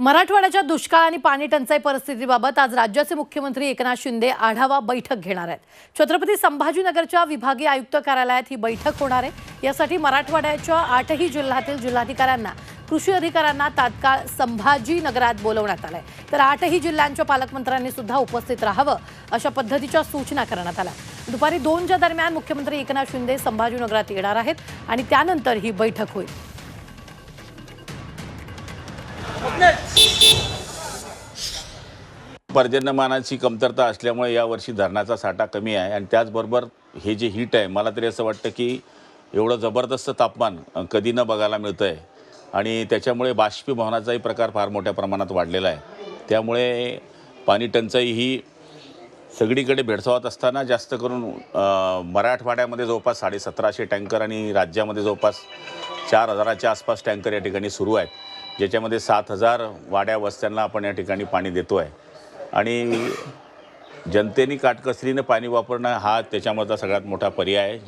मराठवाड्याच्या दुष्काळ आणि पाणी टंचाई परिस्थितीबाबत आज राज्याचे मुख्यमंत्री एकनाथ शिंदे आढावा बैठक घेणार आहेत. छत्रपती संभाजीनगरच्या विभागीय आयुक्त कार्यालयात ही बैठक होणार आहे. यासाठी मराठवाड्याच्या आठही जिल्ह्यातील जिल्हाधिकाऱ्यांना कृषी अधिकाऱ्यांना तात्काळ संभाजीनगरात बोलवण्यात आलंय. तर आठही जिल्ह्यांच्या पालकमंत्र्यांनी सुद्धा उपस्थित राहावं अशा पद्धतीच्या सूचना करण्यात आल्या. दुपारी दोनच्या दरम्यान मुख्यमंत्री एकनाथ शिंदे संभाजीनगरात येणार आहेत आणि त्यानंतर ही बैठक होईल. पर्जन्यमानाची कमतरता असल्यामुळे यावर्षी धरणाचा साठा कमी आहे आणि त्याचबरोबर हे जे हीट आहे मला तरी असं वाटतं की एवढं जबरदस्त तापमान कधी न बघायला मिळतं आहे आणि त्याच्यामुळे बाष्पीभवनाचाही प्रकार फार मोठ्या प्रमाणात वाढलेला आहे. त्यामुळे पाणी टंचाई ही सगळीकडे भेडसावत असताना जास्त करून मराठवाड्यामध्ये जवळपास साडेसतराशे टँकर आणि राज्यामध्ये जवळपास चार हजाराच्या आसपास टँकर या ठिकाणी सुरू आहेत ज्याच्यामध्ये सात हजार वाड्या वस्त्यांना आपण या ठिकाणी पाणी देतो आहे आणि जनतेने काटकसरीनं पाणी वापरणं हा त्याच्यामधला सगळ्यात मोठा पर्याय आहे.